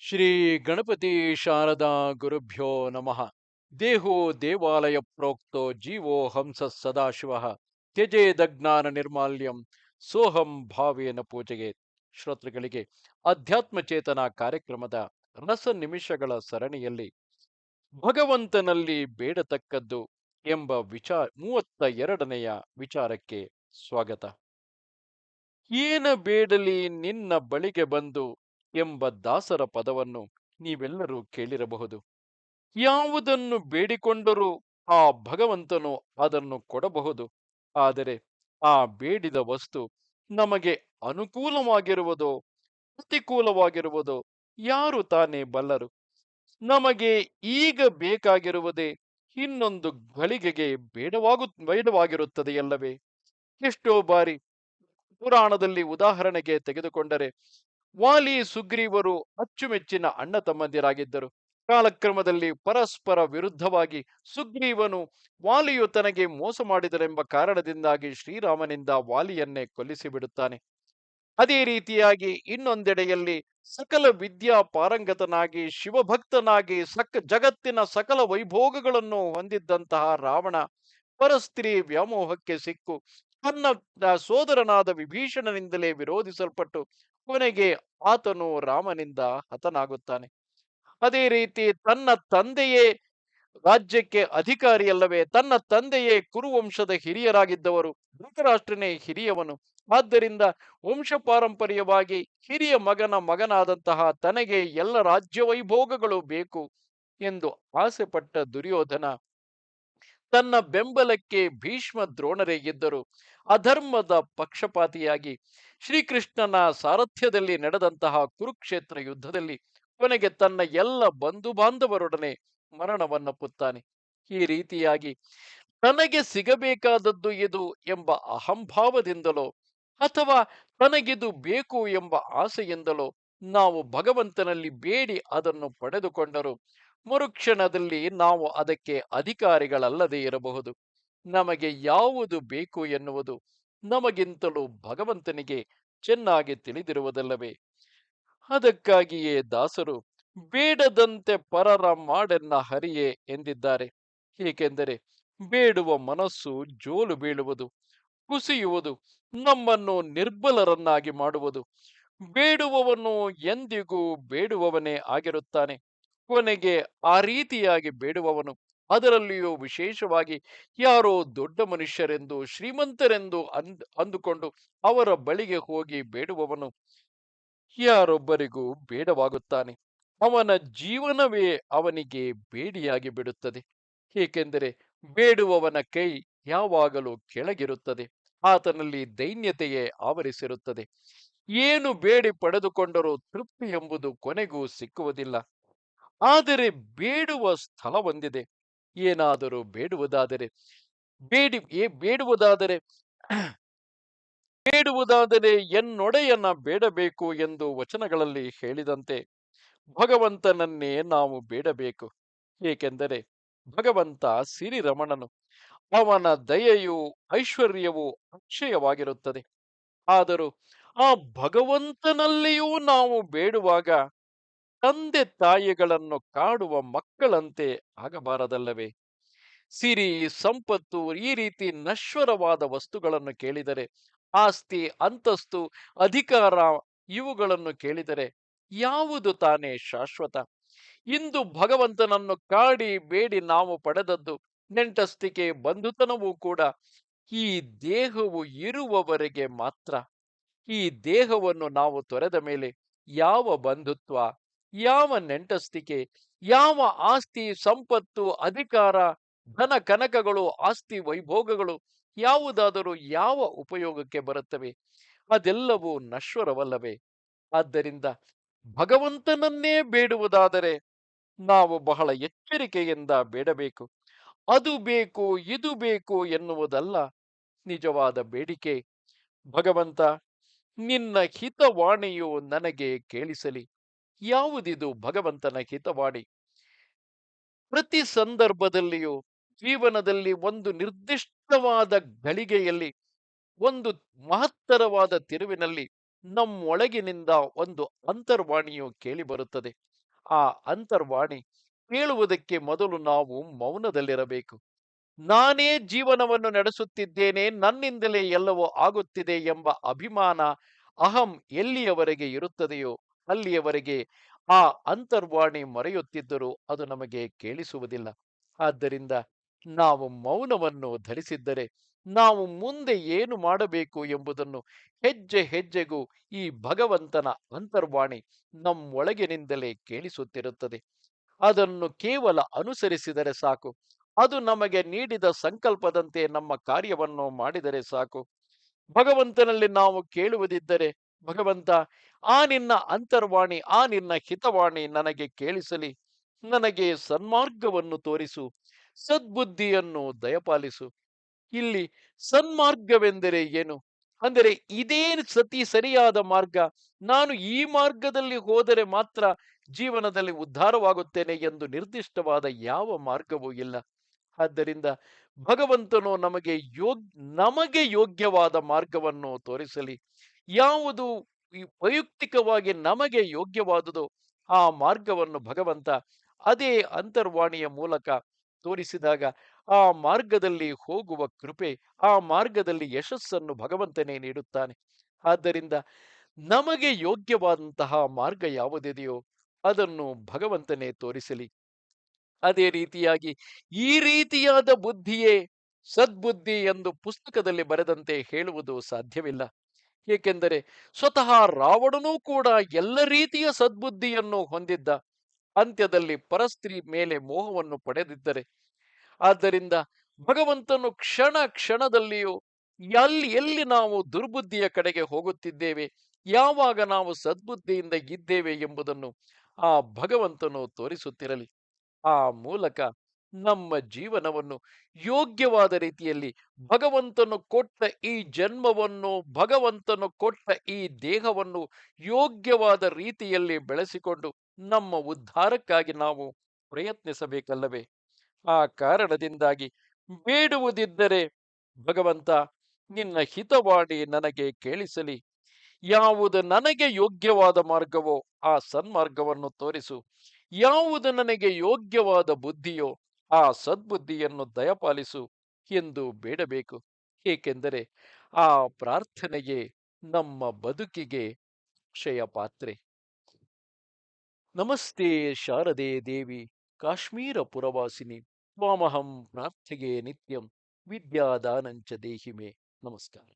ಶ್ರೀ ಗಣಪತಿ ಶಾರದಾ ಗುರುಭ್ಯೋ ನಮಃ. ದೇಹೋ ದೇವಾಲಯ ಪ್ರೋಕ್ತೋ ಜೀವೋ ಹಂಸ ಸದಾಶಿವ. ತ್ಯಜೇದಜ್ಞಾನ ನಿರ್ಮಾಲ್ಯಂ ಸೋಹಂ ಭಾವೇನ ಪೂಜೆಗೆ. ಶ್ರೋತೃಗಳಿಗೆ ಅಧ್ಯಾತ್ಮ ಚೇತನ ಕಾರ್ಯಕ್ರಮದ ರಸ ನಿಮಿಷಗಳ ಸರಣಿಯಲ್ಲಿ ಭಗವಂತನಲ್ಲಿ ಬೇಡತಕ್ಕದ್ದು ಎಂಬ ವಿಚಾರ ಮೂವತ್ತ ಎರಡನೆಯ ವಿಚಾರಕ್ಕೆ ಸ್ವಾಗತ. ಏನ ಬೇಡಲಿ ನಿನ್ನ ಬಳಿಗೆ ಬಂದು ಎಂಬ ದಾಸರ ಪದವನ್ನು ನೀವೆಲ್ಲರೂ ಕೇಳಿರಬಹುದು. ಯಾವುದನ್ನು ಬೇಡಿಕೊಂಡರೂ ಆ ಭಗವಂತನು ಅದನ್ನು ಕೊಡಬಹುದು. ಆದರೆ ಆ ಬೇಡಿದ ವಸ್ತು ನಮಗೆ ಅನುಕೂಲವಾಗಿರುವುದೋ, ಪ್ರತಿಕೂಲವಾಗಿರುವುದೋ ಯಾರು ತಾನೇ ಬಲ್ಲರು. ನಮಗೆ ಈಗ ಬೇಕಾಗಿರುವುದೇ ಇನ್ನೊಂದು ಗಳಿಗೆಗೆ ಬೇಡವಾಗು, ಬೇಡವಾಗಿರುತ್ತದೆಯಲ್ಲವೇ? ಎಷ್ಟೋ ಬಾರಿ ಪುರಾಣದಲ್ಲಿ ಉದಾಹರಣೆಗೆ ತೆಗೆದುಕೊಂಡರೆ ವಾಲಿ ಸುಗ್ರೀವರು ಅಚ್ಚುಮೆಚ್ಚಿನ ಅಣ್ಣ ತಮ್ಮಂದಿರಾಗಿದ್ದರು. ಕಾಲಕ್ರಮದಲ್ಲಿ ಪರಸ್ಪರ ವಿರುದ್ಧವಾಗಿ ಸುಗ್ರೀವನು ವಾಲಿಯು ತನಗೆ ಮೋಸ ಮಾಡಿದರೆಂಬ ಕಾರಣದಿಂದಾಗಿ ಶ್ರೀರಾಮನಿಂದ ವಾಲಿಯನ್ನೇ ಕೊಲ್ಲಿಸಿ ಬಿಡುತ್ತಾನೆ. ಅದೇ ರೀತಿಯಾಗಿ ಇನ್ನೊಂದೆಡೆಯಲ್ಲಿ ಸಕಲ ವಿದ್ಯಾ ಪಾರಂಗತನಾಗಿ, ಶಿವಭಕ್ತನಾಗಿ, ಸಕ, ಜಗತ್ತಿನ ಸಕಲ ವೈಭೋಗಗಳನ್ನು ಹೊಂದಿದ್ದಂತಹ ರಾವಣ ಪರಸ್ತ್ರೀ ವ್ಯಾಮೋಹಕ್ಕೆ ಸಿಕ್ಕು. ತನ್ನ ಸೋದರನಾದ ವಿಭೀಷಣನಿಂದಲೇ ವಿರೋಧಿಸಲ್ಪಟ್ಟು ಕೊನೆಗೆ ಆತನು ರಾಮನಿಂದ ಹತನಾಗುತ್ತಾನೆ. ಅದೇ ರೀತಿ ತನ್ನ ತಂದೆಯೇ ರಾಜ್ಯಕ್ಕೆ ಅಧಿಕಾರಿಯಲ್ಲವೇ, ತನ್ನ ತಂದೆಯೇ ಕುರುವಂಶದ ಹಿರಿಯರಾಗಿದ್ದವರು, ಧೃತರಾಷ್ಟ್ರನೇ ಹಿರಿಯವನು. ಆದ್ದರಿಂದ ವಂಶ ಪಾರಂಪರ್ಯವಾಗಿ ಹಿರಿಯ ಮಗನ ಮಗನಾದಂತಹ ತನಗೆ ಎಲ್ಲ ರಾಜ್ಯ ವೈಭೋಗಗಳು ಬೇಕು ಎಂದು ಆಸೆಪಟ್ಟ ದುರ್ಯೋಧನ ತನ್ನ ಬೆಂಬಲಕ್ಕೆ ಭೀಷ್ಮ ದ್ರೋಣರೇ ಇದ್ದರು. ಅಧರ್ಮದ ಪಕ್ಷಪಾತಿಯಾಗಿ ಶ್ರೀಕೃಷ್ಣನ ಸಾರಥ್ಯದಲ್ಲಿ ನಡೆದಂತಹ ಕುರುಕ್ಷೇತ್ರ ಯುದ್ಧದಲ್ಲಿ ಕೊನೆಗೆ ತನ್ನ ಎಲ್ಲ ಬಂಧು ಬಾಂಧವರೊಡನೆ ಮರಣವನ್ನಪ್ಪುತ್ತಾನೆ ಈ ರೀತಿಯಾಗಿ ತನಗೆ ಸಿಗಬೇಕಾದದ್ದು ಇದು ಎಂಬ ಅಹಂಭಾವದಿಂದಲೋ ಅಥವಾ ತನಗಿದು ಬೇಕು ಎಂಬ ಆಸೆಯಿಂದಲೋ ನಾವು ಭಗವಂತನಲ್ಲಿ ಬೇಡಿ ಅದನ್ನು ಪಡೆದುಕೊಂಡರು. ಮರುಕ್ಷಣದಲ್ಲಿ ನಾವು ಅದಕ್ಕೆ ಅಧಿಕಾರಿಗಳಲ್ಲದೆ ಇರಬಹುದು. ನಮಗೆ ಯಾವುದು ಬೇಕು ಎನ್ನುವುದು ನಮಗಿಂತಲೂ ಭಗವಂತನಿಗೆ ಚೆನ್ನಾಗಿ ತಿಳಿದಿರುವುದಲ್ಲವೇ? ಅದಕ್ಕಾಗಿಯೇ ದಾಸರು, ಬೇಡದಂತೆ ಪರರ ಮಾಡೆನ್ನ ಹರಿಯೇ ಎಂದಿದ್ದಾರೆ. ಏಕೆಂದರೆ ಬೇಡುವ ಮನಸ್ಸು ಜೋಲು ಬೀಳುವುದು, ಕುಸಿಯುವುದು, ನಮ್ಮನ್ನು ನಿರ್ಬಲರನ್ನಾಗಿ ಮಾಡುವುದು. ಬೇಡುವವನು ಎಂದಿಗೂ ಬೇಡುವವನೇ ಆಗಿರುತ್ತಾನೆ. ಕೊನೆಗೆ ಆ ರೀತಿಯಾಗಿ ಬೇಡುವವನು. ಅದರಲ್ಲಿಯೂ ವಿಶೇಷವಾಗಿ ಯಾರೋ ದೊಡ್ಡ ಮನುಷ್ಯರೆಂದು, ಶ್ರೀಮಂತರೆಂದು ಅಂದ್, ಅಂದುಕೊಂಡು ಅವರ ಬಳಿಗೆ ಹೋಗಿ ಬೇಡುವವನು. ಯಾರೊಬ್ಬರಿಗೂ ಬೇಡವಾಗುತ್ತಾನೆ. ಅವನ ಜೀವನವೇ ಅವನಿಗೆ ಬೇಡಿಯಾಗಿ ಬಿಡುತ್ತದೆ. ಏಕೆಂದರೆ ಬೇಡುವವನ ಕೈ ಯಾವಾಗಲೂ ಕೆಳಗಿರುತ್ತದೆ. ಆತನಲ್ಲಿ ದೈನ್ಯತೆಯೇ ಆವರಿಸಿರುತ್ತದೆ. ಏನು ಬೇಡಿ ಪಡೆದುಕೊಂಡರೂ ತೃಪ್ತಿ ಎಂಬುದು ಕೊನೆಗೂ ಸಿಕ್ಕುವುದಿಲ್ಲ. ಆದರೆ ಬೇಡುವ ಸ್ಥಳ ಹೊಂದಿದೆ ಏನಾದರೂ ಬೇಡುವುದಾದರೆ, ಬೇಡಿ ಬೇಡುವುದಾದರೆ ಬೇಡುವುದಾದರೆ ಎನ್ನೊಡೆಯನ್ನ ಬೇಡಬೇಕು ಎಂದು ವಚನಗಳಲ್ಲಿ ಹೇಳಿದಂತೆ, ಭಗವಂತನನ್ನೇ ನಾವು ಬೇಡಬೇಕು. ಏಕೆಂದರೆ ಭಗವಂತ ಸಿರಿರಮಣನು ಅವನ ದಯೆಯು ಐಶ್ವರ್ಯವು ಅಕ್ಷಯವಾಗಿರುತ್ತದೆ. ಆದರೂ ಆ ಭಗವಂತನಲ್ಲಿಯೂ ನಾವು ಬೇಡುವಾಗ ತಂದೆ ತಾಯಿಗಳನ್ನು ಕಾಡುವ ಮಕ್ಕಳಂತೆ ಆಗಬಾರದಲ್ಲವೇ? ಸಿರಿ, ಸಂಪತ್ತು ಈ ರೀತಿ ನಶ್ವರವಾದ ವಸ್ತುಗಳನ್ನು ಕೇಳಿದರೆ, ಆಸ್ತಿ, ಅಂತಸ್ತು, ಅಧಿಕಾರ ಇವುಗಳನ್ನು ಕೇಳಿದರೆ ಯಾವುದು ತಾನೇ ಶಾಶ್ವತ? ಇಂದು ಭಗವಂತನನ್ನು ಕಾಡಿ ಬೇಡಿ ನಾವು ಪಡೆದದ್ದು ನೆಂಟಸ್ತಿಕೆ ಬಂಧುತನವೂ ಕೂಡ ಈ ದೇಹವು ಇರುವವರೆಗೆ ಮಾತ್ರ. ಈ ದೇಹವನ್ನು ನಾವು ತೊರೆದ ಮೇಲೆ ಯಾವ ಬಂಧುತ್ವ? ಯಾವ ನೆಂಟಸ್ತಿಕೆ, ಯಾವ ಆಸ್ತಿ, ಸಂಪತ್ತು, ಅಧಿಕಾರ, ಧನ ಕನಕಗಳು, ಆಸ್ತಿ ವೈಭೋಗಗಳು ಯಾವುದಾದರೂ ಯಾವ ಉಪಯೋಗಕ್ಕೆ ಬರುತ್ತವೆ? ಅದೆಲ್ಲವೂ ನಶ್ವರವಲ್ಲವೇ? ಆದ್ದರಿಂದ ಭಗವಂತನನ್ನೇ ಬೇಡುವುದಾದರೆ ನಾವು ಬಹಳ ಎಚ್ಚರಿಕೆಯಿಂದ ಬೇಡಬೇಕು. ಅದು ಬೇಕು, ಇದು ಬೇಕು ಎನ್ನುವುದಲ್ಲ ನಿಜವಾದ ಬೇಡಿಕೆ. ಭಗವಂತ, ನಿನ್ನ ಹಿತವಾಣಿಯು ನನಗೆ ಕೇಳಿಸಲಿ. ಯಾವುದಿದು ಭಗವಂತನ ಹಿತವಾಣಿ ಪ್ರತಿ ಸಂದರ್ಭದಲ್ಲಿಯೂ, ಜೀವನದಲ್ಲಿ ಒಂದು ನಿರ್ದಿಷ್ಟವಾದ ಗಳಿಗೆಯಲ್ಲಿ, ಒಂದು ಮಹತ್ತರವಾದ ತಿರುವಿನಲ್ಲಿ ನಮ್ಮೊಳಗಿನಿಂದ ಒಂದು ಅಂತರ್ವಾಣಿಯು ಕೇಳಿಬರುತ್ತದೆ. ಆ ಅಂತರ್ವಾಣಿ ಕೇಳುವುದಕ್ಕೆ ಮೊದಲು ನಾವು ಮೌನದಲ್ಲಿರಬೇಕು. ನಾನೇ ಜೀವನವನ್ನು ನಡೆಸುತ್ತಿದ್ದೇನೆ, ನನ್ನಿಂದಲೇ ಎಲ್ಲವೂ ಆಗುತ್ತಿದೆ ಎಂಬ ಅಭಿಮಾನ ಅಹಂ ಎಲ್ಲಿಯವರೆಗೆ ಇರುತ್ತದೆಯೋ ಅಲ್ಲಿಯವರೆಗೆ ಆ ಅಂತರ್ವಾಣಿ ಮರೆಯುತ್ತಿದ್ದರೂ ಅದು ನಮಗೆ ಕೇಳಿಸುವುದಿಲ್ಲ. ಆದ್ದರಿಂದ ನಾವು ಮೌನವನ್ನು ಧರಿಸಿದ್ದರೆ ನಾವು ಮುಂದೆ ಏನು ಮಾಡಬೇಕು ಎಂಬುದನ್ನು ಹೆಜ್ಜೆ ಹೆಜ್ಜೆಗೂ ಈ ಭಗವಂತನ ಅಂತರ್ವಾಣಿ ನಮ್ಮೊಳಗಿನಿಂದಲೇ ಕೇಳಿಸುತ್ತಿರುತ್ತದೆ. ಅದನ್ನು ಕೇವಲ ಅನುಸರಿಸಿದರೆ ಸಾಕು. ಅದು ನಮಗೆ ನೀಡಿದ ಸಂಕಲ್ಪದಂತೆ ನಮ್ಮ ಕಾರ್ಯವನ್ನು ಮಾಡಿದರೆ ಸಾಕು. ಭಗವಂತನಲ್ಲಿ ನಾವು ಕೇಳುವುದಿದ್ದರೆ ಭಗವಂತ, ಆ ನಿನ್ನ ಅಂತರ್ವಾಣಿ, ಆ ನಿನ್ನ ಹಿತವಾಣಿ ನನಗೆ ಕೇಳಿಸಲಿ. ನನಗೆ ಸನ್ಮಾರ್ಗವನ್ನು ತೋರಿಸು. ಸದ್ಬುದ್ಧಿಯನ್ನು ದಯಪಾಲಿಸು. ಇಲ್ಲಿ ಸನ್ಮಾರ್ಗವೆಂದರೆ ಏನು? ಅಂದರೆ ಇದೇ ಸತಿ ಸರಿಯಾದ ಮಾರ್ಗ. ನಾನು ಈ ಮಾರ್ಗದಲ್ಲಿ ಹೋದರೆ ಮಾತ್ರ ಜೀವನದಲ್ಲಿ ಉದ್ಧಾರವಾಗುತ್ತೇನೆ ಎಂದು ನಿರ್ದಿಷ್ಟವಾದ ಯಾವ ಮಾರ್ಗವೂ ಇಲ್ಲ. ಆದ್ದರಿಂದ ಭಗವಂತನು ನಮಗೆ ಯೋಗ್, ನಮಗೆ ಯೋಗ್ಯವಾದ ಮಾರ್ಗವನ್ನು ತೋರಿಸಲಿ. ಯಾವುದು ವೈಯಕ್ತಿಕವಾಗಿ ನಮಗೆ ಯೋಗ್ಯವಾದುದು ಆ ಮಾರ್ಗವನ್ನು ಭಗವಂತ ಅದೇ ಅಂತರ್ವಾಣಿಯ ಮೂಲಕ ತೋರಿಸಿದಾಗ ಆ ಮಾರ್ಗದಲ್ಲಿ ಹೋಗುವ ಕೃಪೆ, ಆ ಮಾರ್ಗದಲ್ಲಿ ಯಶಸ್ಸನ್ನು ಭಗವಂತನೇ ನೀಡುತ್ತಾನೆ. ಆದ್ದರಿಂದ ನಮಗೆ ಯೋಗ್ಯವಾದಂತಹ ಮಾರ್ಗ ಯಾವುದಿದೆಯೋ ಅದನ್ನು ಭಗವಂತನೇ ತೋರಿಸಲಿ. ಅದೇ ರೀತಿಯಾಗಿ ಈ ರೀತಿಯಾದ ಬುದ್ಧಿಯೇ ಸದ್ಬುದ್ಧಿ ಎಂದು ಪುಸ್ತಕದಲ್ಲಿ ಬರೆದಂತೆ ಹೇಳುವುದು ಸಾಧ್ಯವಿಲ್ಲ. ಏಕೆಂದರೆ ಸ್ವತಃ ರಾವಣನೂ ಕೂಡ ಎಲ್ಲ ರೀತಿಯ ಸದ್ಬುದ್ಧಿಯನ್ನು ಹೊಂದಿದ್ದ ಅಂತ್ಯದಲ್ಲಿ ಪರಸ್ತ್ರೀ ಮೇಲೆ ಮೋಹವನ್ನು ಪಡೆದಿದ್ದರೆ. ಆದ್ದರಿಂದ ಭಗವಂತನು ಕ್ಷಣ ಕ್ಷಣದಲ್ಲಿಯೂ ಎಲ್ಲಿ ಎಲ್ಲಿ ನಾವು ದುರ್ಬುದ್ಧಿಯ ಕಡೆಗೆ ಹೋಗುತ್ತಿದ್ದೇವೆ, ಯಾವಾಗ ನಾವು ಸದ್ಬುದ್ಧಿಯಿಂದ ಇದ್ದೇವೆ ಎಂಬುದನ್ನು ಆ ಭಗವಂತನು ತೋರಿಸುತ್ತಿರಲಿ. ಆ ಮೂಲಕ ನಮ್ಮ ಜೀವನವನ್ನು ಯೋಗ್ಯವಾದ ರೀತಿಯಲ್ಲಿ ಭಗವಂತನು ಕೊಟ್ಟ ಈ ಜನ್ಮವನ್ನು, ಭಗವಂತನು ಕೊಟ್ಟ ಈ ದೇಹವನ್ನು ಯೋಗ್ಯವಾದ ರೀತಿಯಲ್ಲಿ ಬೆಳೆಸಿಕೊಂಡು ನಮ್ಮ ಉದ್ಧಾರಕ್ಕಾಗಿ ನಾವು ಪ್ರಯತ್ನಿಸಬೇಕಲ್ಲವೇ? ಆ ಕಾರಣದಿಂದಾಗಿ ಬೇಡುವುದಿದ್ದರೆ ಭಗವಂತ, ನಿನ್ನ ಹಿತವಾಣಿ ನನಗೆ ಕೇಳಿಸಲಿ. ಯಾವುದು ನನಗೆ ಯೋಗ್ಯವಾದ ಮಾರ್ಗವೋ ಆ ಸನ್ಮಾರ್ಗವನ್ನು ತೋರಿಸು. ಯಾವುದು ನನಗೆ ಯೋಗ್ಯವಾದ ಬುದ್ಧಿಯೋ ಆ ಸದ್ಬುದ್ಧಿಯನ್ನು ದಯಪಾಲಿಸು ಎಂದು ಬೇಡಬೇಕು. ಏಕೆಂದರೆ ಆ ಪ್ರಾರ್ಥನೆಯೇ ನಮ್ಮ ಬದುಕಿಗೆ ಕ್ಷಯ ಪಾತ್ರೆ ನಮಸ್ತೆ ಶಾರದೆ ದೇವಿ, ಕಾಶ್ಮೀರ ಪುರವಾಸಿನಿ. ತ್ವಾಮಹಂ ಪ್ರಾರ್ಥೆಗೆ ನಿತ್ಯಂ. ವಿದ್ಯಾದಾನಂಚ ದೇಹಿಮೆ. ನಮಸ್ಕಾರ.